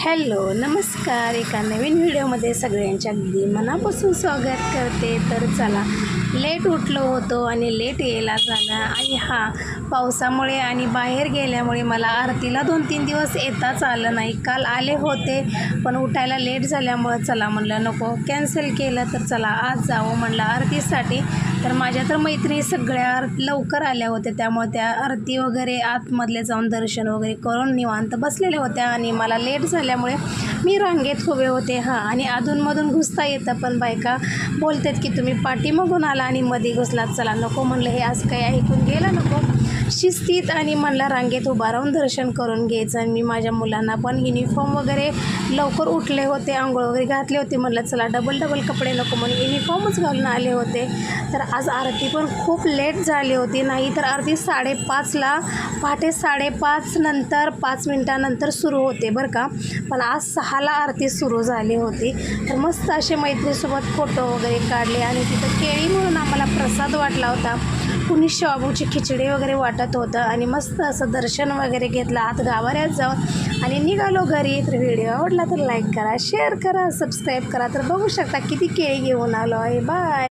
Hello नमस्कार. एका नवीन व्हिडिओमध्ये सगळ्यांच्या अगदी मनापासून स्वागत करते. तर चला लेट उठलो होतो आणि लेट यायला झाला. आणि हा पावसामुळे आणि बाहेर गेल्यामुळे मला आरतीला दोन तीन दिवस येताच आलं नाही. काल आले होते पण उठायला लेट झाल्यामुळं चला म्हणलं नको कॅन्सल केलं तर चला आज जावं म्हणलं आरतीसाठी. तर माझ्या तर मैत्रिणी सगळ्या लवकर आल्या होत्या त्यामुळे त्या आरती वगैरे आतमधले जाऊन दर्शन वगैरे करून निवांत बसलेल्या होत्या आणि मला लेट झाल्यामुळे मी रांगेत उभे होते. हां आणि अधूनमधून घुसता येतं पण बायका बोलतात की तुम्ही पाठीमागून आला आणि मध्ये घुसलात चला नको म्हणलं हे आज काही ऐकून गेलं नको. शिस्तीत आणि म्हणला रांगेत उभा राहून दर्शन करून घ्यायचं. आणि मी माझ्या मुलांना पण युनिफॉर्म वगैरे लवकर उठले होते आंघोळ वगैरे घातले होते. म्हणलं चला डबल डबल कपडे नको म्हणून युनिफॉर्मच घालून आले होते. तर आज आरती पण खूप लेट झाली होती. नाही तर आरती साडेपाचला पहाटे साडेपाच नंतर पाच मिनटानंतर सुरू होते बरं का. पण आज सहाला आरती सुरू झाली होती. तर मस्त असे मैत्रीसोबत फोटो वगैरे काढले आणि तिथं केळी म्हणून आम्हाला प्रसाद वाटला होता. कुणी शाबूची खिचडी वगैरे वाटत होतं आणि मस्त असं दर्शन वगैरे घेतलं. आत गावाऱ्यात जाऊन आणि निघालो घरी. तर व्हिडिओ आवडला तर लाईक करा शेअर करा सबस्क्राईब करा. तर बघू शकता किती केळी घेऊन आलो आहे. बाय